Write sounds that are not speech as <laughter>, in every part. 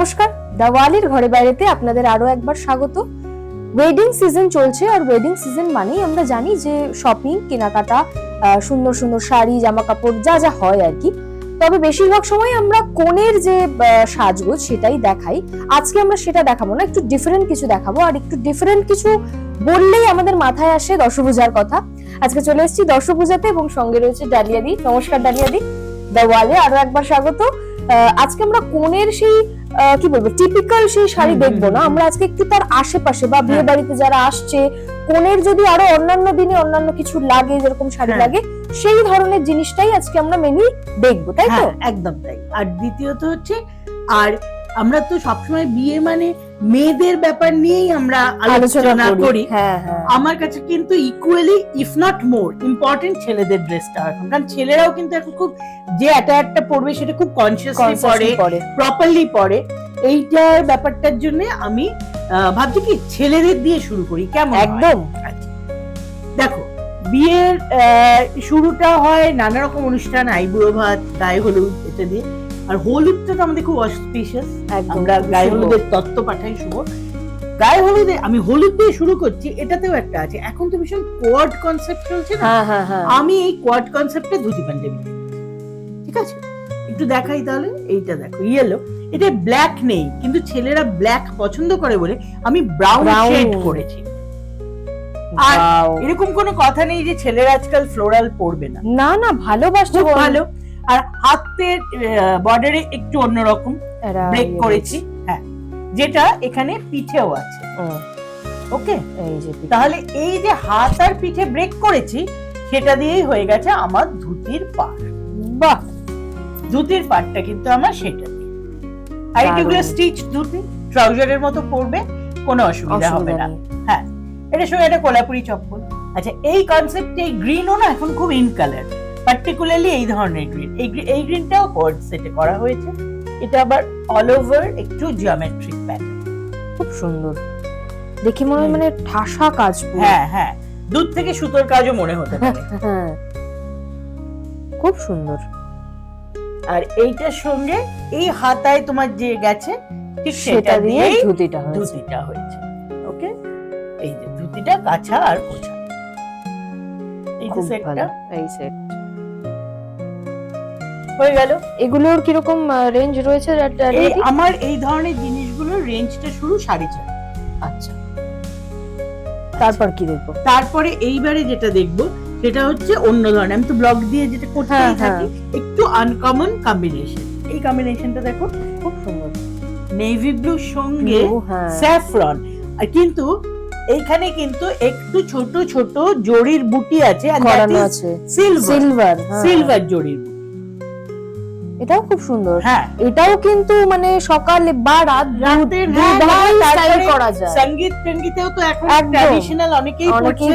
নমস্কার দাওয়ালির ঘরে বাইরেতে আপনাদের আরও একবার স্বাগত। ওয়েডিং সিজন চলছে আর ওয়েডিং সিজন মানেই আমরা জানি যে শপিং কেনাকাটা সুন্দর সুন্দর শাড়ি জামা কাপড় যা যা হয় আর কি। তবে বেশিরভাগ সময় আমরা কোণের যে আহ, সাজগোজ সেটাই দেখাই। আজকে আমরা সেটা দেখাবো না একটু ডিফারেন্ট কিছু দেখাবো। আর একটু ডিফারেন্ট কিছু বললেই আমাদের মাথায় আসে দশভূজার কথা। আজকে চলে এসেছি দশভূজাতে এবং সঙ্গে রয়েছে ডালিয়া দি নমস্কার ডালিয়া দি দেওয়ালে আরও একবার স্বাগত। আজকে আমরা কোণের সেই কি বলব টিপিক্যাল সেই শাড়ি দেখব না আমরা আজকে একটু তার আশেপাশে বা বিয়ে হ্যাঁ। বাড়িতে যারা আসছে কোনের যদি আরও অন্যান্য দিনে অন্যান্য কিছু লাগে যেরকম শাড়ি হ্যাঁ। লাগে সেই ধরনের জিনিসটাই আজকে আমরা মেনি দেখব তাই তো হ্যাঁ একদম তাই আর দ্বিতীয়ত হচ্ছে আর আমরা তো সবসময় বিয়ে মানে মেয়েদের ব্যাপার নিয়েই আমরা আলোচনা করি। হ্যাঁ হ্যাঁ। আমার কাছে কিন্তু equally if not more important ছেলেদের ড্রেসটা এখন কারণ ছেলেরাও কিন্তু এখন খুব যে অ্যাটায়ারটা পরবে সেটা খুব কনসিয়াসলি পরে প্রপারলি পরে। এইটার ব্যাপারটার জন্য আমি ভাবছি কি ছেলেদের দিয়ে শুরু করি। কেমন একদম। আচ্ছা। দেখো বিয়ের শুরুটা হয় নানা রকম অনুষ্ঠান আইবুড়ো ভাত গায়ে হলুদ এটা দিয়ে। আর হলুদটা তো আমাদের খুব অসপিশিয়াস আমরা গায়ে হলুদের তত্ত্ব পাঠাই শুভ। গায়ে হলুদে আমি হলুদ দিয়ে শুরু করছি এটাতেও একটা আছে। এখন তো ভীষণ কোয়াড কনসেপ্ট চলছে না? হ্যাঁ হ্যাঁ হ্যাঁ। আমি এই কোয়াড কনসেপ্টে ধুতি পাঞ্জাবি। ঠিক আছে? একটু দেখাই তাহলে এইটা দেখো ইয়েলো এটা ব্ল্যাক নেই কিন্তু ছেলেরা ব্ল্যাক পছন্দ করে বলে আমি ব্রাউন। শেড করেছি। আর এরকম কোনো কথা নেই যে ছেলেরা আজকাল ফ্লোরাল পরবে না। না না ভালোবাসছে ভালো। আর হাতের বর্ডারে একটু অন্যরকম ব্রেক ইয়ে করেছি। হ্যাঁ যেটা এখানে পিঠেও আছে। ওকে। তাহলে এই যে হাত আর পিঠে ব্রেক করেছি সেটা দিয়েই হয়ে গেছে আমার ধুতির পাড়। বাহ! ধুতির পাড়টা কিন্তু আমার সেটা। আর এগুলো স্টিচ ধুতি ট্রাউজারের মতো পরবে কোনো অসুবিধা হবে না। হ্যাঁ এটা সঙ্গে একটা কোলাপুরি চপ্পল। আচ্ছা এই কনসেপ্ট এই গ্রিনও না এখন খুব ইন কালার পার্টিকুলারলি এই ধরনের গ্রিন এই গ্রি- এই গ্রিনটাও কোড সেটে করা হয়েছে। এটা আবার অল ওভার একটু জিওমেট্রিক প্যাটার্ন খুব সুন্দর। দেখে মনে হয় মানে ঠাসা কাজ হ্যাঁ হ্যাঁ। দূর থেকে সুতোর কাজও মনে হতে পারে। <laughs> হ্যাঁ। খুব সুন্দর। আর এইটার সঙ্গে এই হাতায় তোমার যে গেছে ঠিক সেটা দিয়ে ধুতিটা হয়েছে। ধুতিটা হয়েছে। ওকে? এই যে ধুতিটা কাঁচা আর কোছা এই যে সেটটা এই সেট হয়ে গেল। এগুলোর কীরকম রেঞ্জ রয়েছে? এই আমার এই ধরনের জিনিসগুলোর রেঞ্জটা শুরু সাড়ে চার। আচ্ছা। তারপর কি দেখব? তারপরে এইবারে যেটা দেখব সেটা হচ্ছে অন্য ধরনের। আমি তো ব্লগ দিয়ে যেটা হ্যাঁ, থাকি একটু আনকমন কম্বিনেশন এই কম্বিনেশনটা দেখো খুব সুন্দর। নেভি ব্লু সঙ্গে হ্যাঁ। স্যাফরন আর কিন্তু এইখানে কিন্তু একটু ছোট ছোট জরির বুটি আছে আর সিলভার সিলভার সিলভার জরির বুটি। এটাও খুব সুন্দর। হ্যাঁ। এটাও কিন্তু মানে সকাল বা রাত রাতের হ্যাঁ, স্টাইল করা যায়। সংগীত সঙ্গীতেও তো এখন ট্র্যাডিশনাল অনেকেই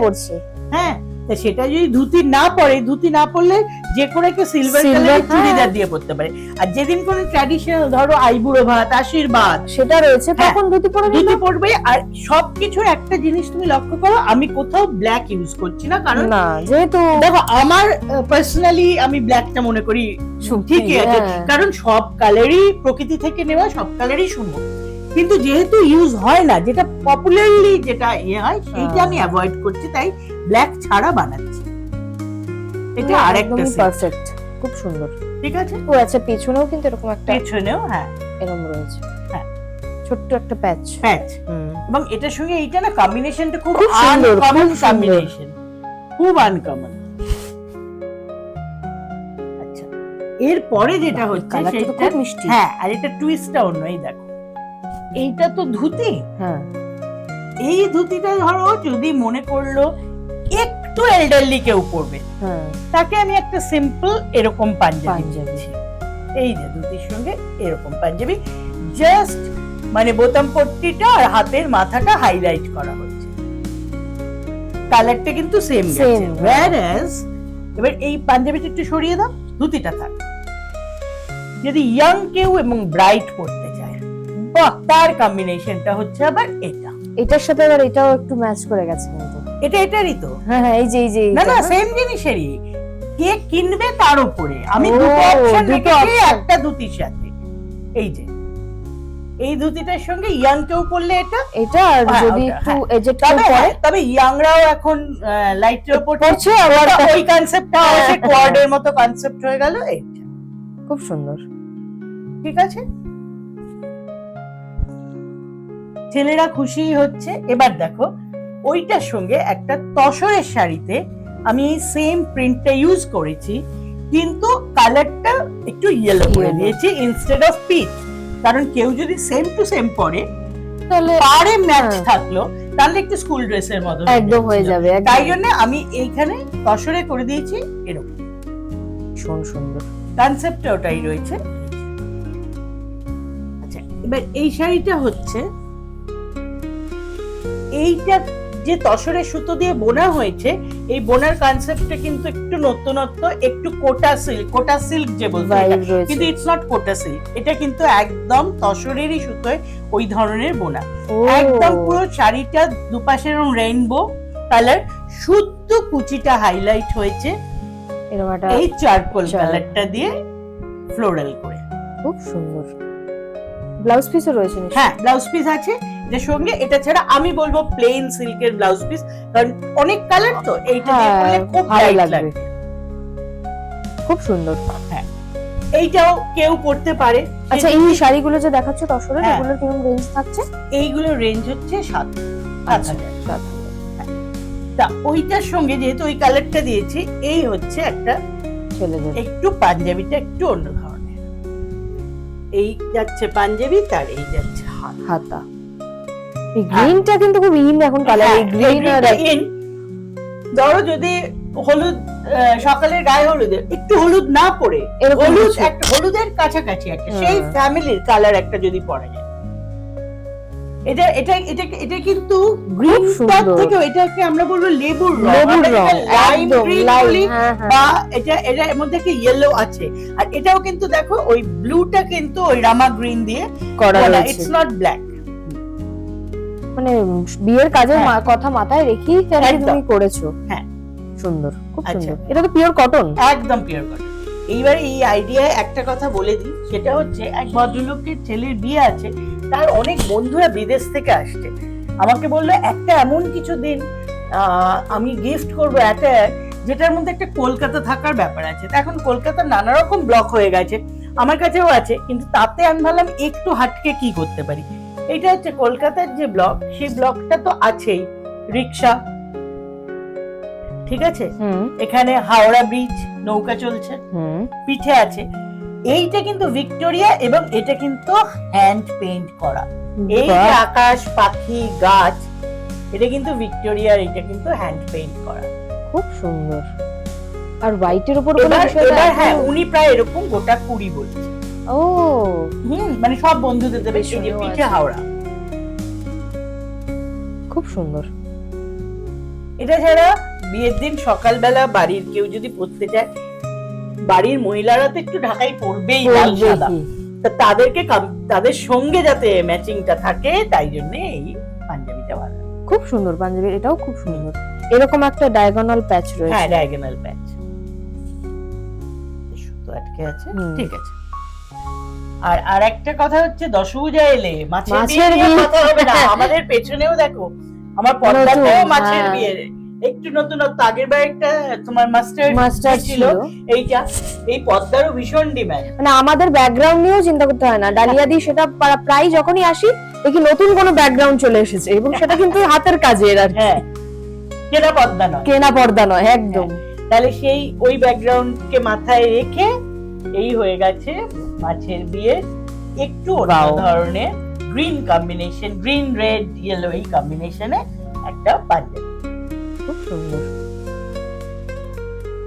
পড়ছে হ্যাঁ তা সেটা যদি ধুতি না পরে ধুতি না পরলে যে কোনো একটা সিলভার কালারের হ্যাঁ। চুড়িদার দিয়ে পড়তে পারে আর যেদিন কোনো ট্র্যাডিশনাল ধরো আইবুড়ো ভাত আশীর্বাদ সেটা রয়েছে হ্যাঁ, তখন ধুতি পরে ধুতি পরবে আর সবকিছুর একটা জিনিস তুমি লক্ষ্য করো আমি কোথাও ব্ল্যাক ইউজ করছি না কারণ না যেহেতু দেখো আমার পার্সোনালি আমি ব্ল্যাকটা মনে করি ঠিকই আছে হ্যাঁ। কারণ সব কালারই প্রকৃতি থেকে নেওয়া সব কালারই সুন্দর কিন্তু যেহেতু ইউজ হয় না যেটা পপুলারলি যেটা ইয়ে হয় সেইটা। আমি অ্যাভয়েড করছি তাই ব্ল্যাক ছাড়া বানাচ্ছি। এটা আরেকটা set, পারফেক্ট খুব সুন্দর। ঠিক আছে? ও আচ্ছা পেছনেও কিন্তু এরকম একটা পেছনেও হ্যাঁ। এরকম রয়েছে। হ্যাঁ। ছোট্ট একটা প্যাচ প্যাচ এবং এটার সঙ্গে এইটা না কম্বিনেশনটা খুব সুন্দর, সুন্দর। কম্বিনেশন খুব আনকমন আচ্ছা। এরপরে যেটা হচ্ছে সেটা খুব মিষ্টি। হ্যাঁ আর এটা টুইস্টটা অন্য এই দেখো। এইটা তো ধুতি। হ্যাঁ। এই ধুতিটা ধরো যদি মনে করল একটু এল্ডারলি কেউ পরবে হ্যাঁ। তাকে আমি একটা সিম্পল এরকম পাঞ্জাবি। দিচ্ছি। এই যে ধুতির সঙ্গে এরকম পাঞ্জাবি। জাস্ট মানে বোতাম পট্টিটা আর হাতের মাথাটা হাইলাইট করা হচ্ছে। কালারটা কিন্তু সেম গেছে। Whereas এবার এই পাঞ্জাবিটা একটু সরিয়ে দাও ধুতিটা থাক। যদি ইয়াং কেউ এবং ব্রাইট পড়তে চায় বাহ তার কম্বিনেশনটা হচ্ছে আবার এটা। এটার সাথে আবার এটাও একটু ম্যাচ করে গেছে কিন্তু। এটা এটারই তো। হ্যাঁ হ্যাঁ এই যে এই যে না না? সেম জিনিসেরই। কে কিনবে তার উপরে। আমি দুটো অপশন রেখেছি একটা ধুতির সাথে। এই যে। এই ধুতিটার সঙ্গে ইয়াং কেউ পরলে এটা। এটা আর হ্যাঁ, যদি একটু হ্যাঁ। এজেড তবে পরে হ্যাঁ, তবে ইয়াংরাও এখন লাইটের উপর পড়ছে আবার। ওই কনসেপ্টটা হ্যাঁ, হ্যাঁ। কোয়ার্ডের মতো কনসেপ্ট হয়ে গেল এইটা খুব সুন্দর। ঠিক আছে? ছেলেরা খুশি হচ্ছে। এবার দেখো ওইটার সঙ্গে একটা তসরের শাড়িতে আমি এই সেম প্রিন্টটা ইউজ করেছি কিন্তু কালারটা একটু ইয়েলো করে দিয়েছি ইনস্টেড অফ পিচ কারণ কেউ যদি সেম টু সেম পরে তাহলে পারে ম্যাচ। থাকল তাহলে একটু স্কুল ড্রেসের মতো একদম হয়ে যাবে। তাই জন্য আমি এইখানে তসরে করে দিয়েছি এরকম। ভীষণ সুন্দর। কনসেপ্টটা ওটাই রয়েছে। আচ্ছা এবার এই শাড়িটা হচ্ছে এইটা যে তসরের সুতো দিয়ে বোনা হয়েছে এই বোনার কনসেপ্টটা কিন্তু একটু নতুনত্ব একটু কোটা সিল্ক কোটা সিল্ক যে বলতে কিন্তু ইটস নট কোটা সিল্ক এটা কিন্তু একদম তসরেরই সুতোয় ওই ধরনের বোনা। একদম পুরো শাড়িটা দুপাশে এরকম রেইনবো কালার শুদ্ধ কুচিটা হাইলাইট হয়েছে এই চারকোল কালারটা দিয়ে ফ্লোরাল করে। খুব সুন্দর। ব্লাউজ পিসও রয়েছে হ্যাঁ ব্লাউজ পিস আছে এটার সঙ্গে এটা ছাড়া আমি বলব প্লেন সিল্কের ব্লাউজ পিস কারণ অনেক কালার তো এইটা দিয়ে হ্যাঁ খুব ভালো লাগবে। খুব সুন্দর। হ্যাঁ এইটাও কেউ পড়তে পারে। আচ্ছা এই শাড়িগুলো যে দেখাচ্ছ তসরের হ্যাঁ। এগুলোর কীরকম রেঞ্জ থাকছে? এইগুলো রেঞ্জ হচ্ছে সাত সাত আচ্ছা, হাজার। সাত তা ওইটার সঙ্গে যেহেতু ওই কালারটা দিয়েছি এই হচ্ছে একটা একটু পাঞ্জাবিটা একটু অন্য এই যাচ্ছে পাঞ্জাবি তার এই যাচ্ছে হাতা। এই গ্রিনটা কিন্তু খুব ইন এখন কালার এই হ্যাঁ, গ্রিন আর ইন ধরো যদি হলুদ সকালের গায়ে হলুদে একটু হলুদ না পরে হলুদ একটা হলুদের কাছাকাছি একটা সেই ফ্যামিলির কালার একটা যদি পরা যায় এটা এটা এটা এটা কিন্তু গ্রিন। থেকে এটাকে আমরা বলব লেবুর রং লাইন বলি, হ্যাঁ হ্যাঁ বা এটা এটা এর মধ্যে একটা ইয়েলো আছে আর এটাও কিন্তু দেখো ওই ব্লুটা কিন্তু ওই রামা গ্রিন দিয়ে করা রয়েছে ইটস নট ব্ল্যাক মানে বিয়ের কাজের হ্যাঁ। কথা মাথায় রেখেই কি। তুমি করেছ হ্যাঁ। সুন্দর খুব আচ্ছা। সুন্দর এটা তো পিওর কটন একদম পিওর কটন এইবার এই আইডিয়ায় একটা কথা বলে দিই সেটা হচ্ছে এক ভদ্রলোকের ছেলের বিয়ে আছে তার অনেক বন্ধুরা বিদেশ থেকে আসছে। আমাকে বলল একটা এমন কিছু দিন আমি গিফট করব একটা যেটার মধ্যে একটা কলকাতা থাকার ব্যাপার আছে। তা এখন কলকাতা নানা রকম ব্লক হয়ে গেছে আমার কাছেও আছে কিন্তু তাতে আমি ভাবলাম একটু হাটকে কি করতে পারি? এটা হচ্ছে কলকাতার যে ব্লক সেই ব্লকটা তো আছেই রিক্সা। ঠিক আছে? এখানে হাওড়া ব্রিজ নৌকা চলছে। পিঠে আছে। এইটা কিন্তু ভিক্টোরিয়া এবং এটা কিন্তু হ্যান্ড পেইন্ট করা। এই যে আকাশ পাখি গাছ এটা কিন্তু ভিক্টোরিয়ার এটা কিন্তু হ্যান্ড পেইন্ট করা। খুব সুন্দর। আর হোয়াইটের উপর কোনো এবার হ্যাঁ উনি প্রায় এরকম গোটা কুড়ি বলছে। ও। হুম মানে সব বন্ধুদের দেবে যে পিঠে হাওড়া। খুব সুন্দর। এটা ছাড়া বিয়ের দিন সকালবেলা বাড়ির কেউ যদি পড়তে যায় বাড়ির মহিলারা তো একটু ঢাকাই পড়বেই লাল সাদা। তা তাদেরকে তাদের সঙ্গে যাতে ম্যাচিংটা থাকে তাই জন্য এই পাঞ্জাবিটা ভালো খুব সুন্দর পাঞ্জাবি এটাও খুব সুন্দর। এরকম একটা ডায়াগোনাল প্যাচ রয়েছে। হ্যাঁ ডায়াগোনাল প্যাচ সুতো আটকে আছে ঠিক আছে। আর আর একটা কথা হচ্ছে দশভূজা এলে মাছের মাছের বিয়ে কথা হবে না। আমাদের পেছনেও দেখো আমার পর্দাতেও মাছের হ্যাঁ। বিয়ে। একটু নতুনত্ব আগের বার একটা তোমার মাস্টার মাস্টার ছিল। এইটা এই পর্দারও ভীষণ ডিমান্ড মানে আমাদের ব্যাকগ্রাউন্ড নিয়েও চিন্তা করতে হয় না। ডালিয়া দি সেটা প্রায় যখনই আসি দেখি নতুন কোনো ব্যাকগ্রাউন্ড চলে এসেছে এবং সেটা কিন্তু হাতের কাজের আর হ্যাঁ কেনা পর্দা নয়। কেনা পর্দা নয় একদম। তাহলে সেই ওই ব্যাকগ্রাউন্ডকে মাথায় রেখে এই হয়ে গেছে মাছের বিয়ে। একটু অন্য ধরনের green combination green red yellow এই কম্বিনেশনে একটা পাঞ্জাবি। সুন্দর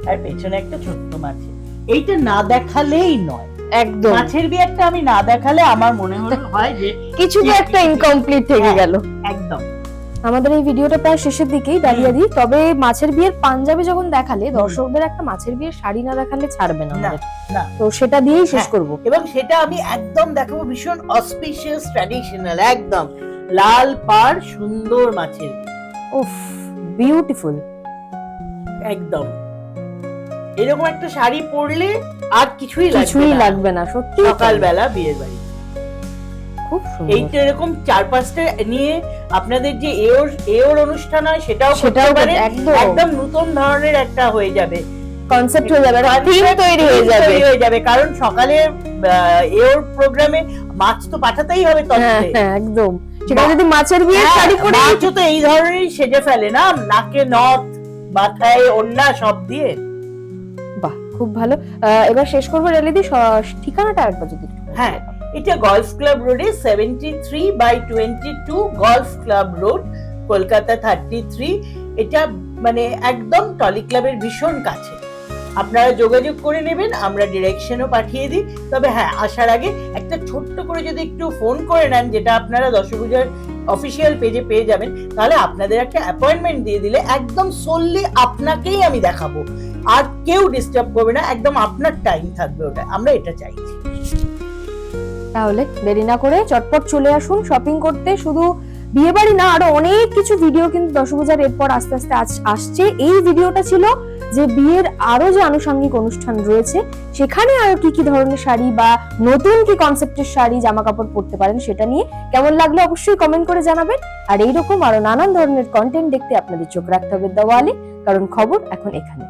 আর পেছনে একটা ছোট্ট মাছ। এইটা না দেখালেই নয়। একদম। মাছের বিয়েটা আমি না দেখালে আমার মনে হলো হয় যে কিছু একটা ইনকমপ্লিট থেকে হ্যাঁ। গেল। একদম। আমাদের এই ভিডিওটা প্রায় শেষের দিকেই ডালিয়া দি তবে মাছের বিয়ের পাঞ্জাবি যখন দেখালে দর্শকদের একটা মাছের বিয়ের শাড়ি না দেখালে ছাড়বে না। তো সেটা দিয়েই শেষ হ্যাঁ। করব। এবং সেটা আমি একদম দেখাবো ভীষণ অসপিশিয়াস ট্র্যাডিশনাল একদম। লাল পাড় সুন্দর মাছের। উফ। বিউটিফুল একদম। এরকম একটা শাড়ি পরলে আর কিছুই লাগবে কিছুই লাগবে না সত্যি সকালবেলা বিয়ের বাড়ি। খুব সুন্দর। এইটা এরকম চার পাঁচটা নিয়ে আপনাদের যে এওর এওর অনুষ্ঠান হয় সেটাও সেটাও পারেন। একদম। নতুন ধরনের একটা হয়ে যাবে। কনসেপ্ট হয়ে যাবে থিম তৈরি হয়ে যাবে তৈরি হয়ে যাবে কারণ সকালে এওর প্রোগ্রামে মাছ তো পাঠাতেই হবে হ্যাঁ হ্যাঁ একদম। সেটা যদি মাছের বিয়ে হ্যাঁ, শাড়ি পরে মাছও তো এই ধরনেরই সেজে ফেলে না? নাকে নথ মাথায় ওড়না সব দিয়ে। বাহ খুব ভালো। এবার শেষ করব রেলিদি ঠিকানাটা একবার যদি হ্যাঁ এটা গলফ ক্লাব রোডে seventy three by twenty two golf club road Kolkata thirty three এটা মানে একদম টলি ক্লাবের ভীষণ কাছে। আপনারা যোগাযোগ করে নেবেন, আমরা ডিরেকশনও পাঠিয়ে দিই। তবে হ্যাঁ আসার আগে একটা ছোট্ট করে যদি একটু ফোন করে নেন, যেটা আপনারা দশভূজার অফিসিয়াল পেজে পেয়ে যাবেন, তাহলে আপনাদের একটা অ্যাপয়েন্টমেন্ট দিয়ে দিলে একদম সোললি আপনাকেই আমি দেখাবো। আর কেউ ডিস্টার্ব করবে না, একদম আপনার টাইম থাকবে ওটা। আমরা এটা চাইছি তাহলে দেরি না করে চটপট চলে আসুন শপিং করতে। শুধু বিয়ে বাড়ি না, আরও অনেক কিছু ভিডিও কিন্তু দশভূজার এরপর আস্তে আস্তে আসছে। এই ভিডিওটা ছিল যে বিয়ের আরও যে আনুষঙ্গিক অনুষ্ঠান রয়েছে, সেখানে আরও কি কি ধরনের শাড়ি বা নতুন কি কনসেপ্টের শাড়ি জামা কাপড় পরতে পারেন সেটা নিয়ে কেমন লাগল অবশ্যই কমেন্ট করে জানাবেন। আর এইরকম আরও নানান ধরনের কন্টেন্ট দেখতে আপনাদের চোখ রাখতে হবে দেওয়ালে, কারণ খবর এখন এখানে।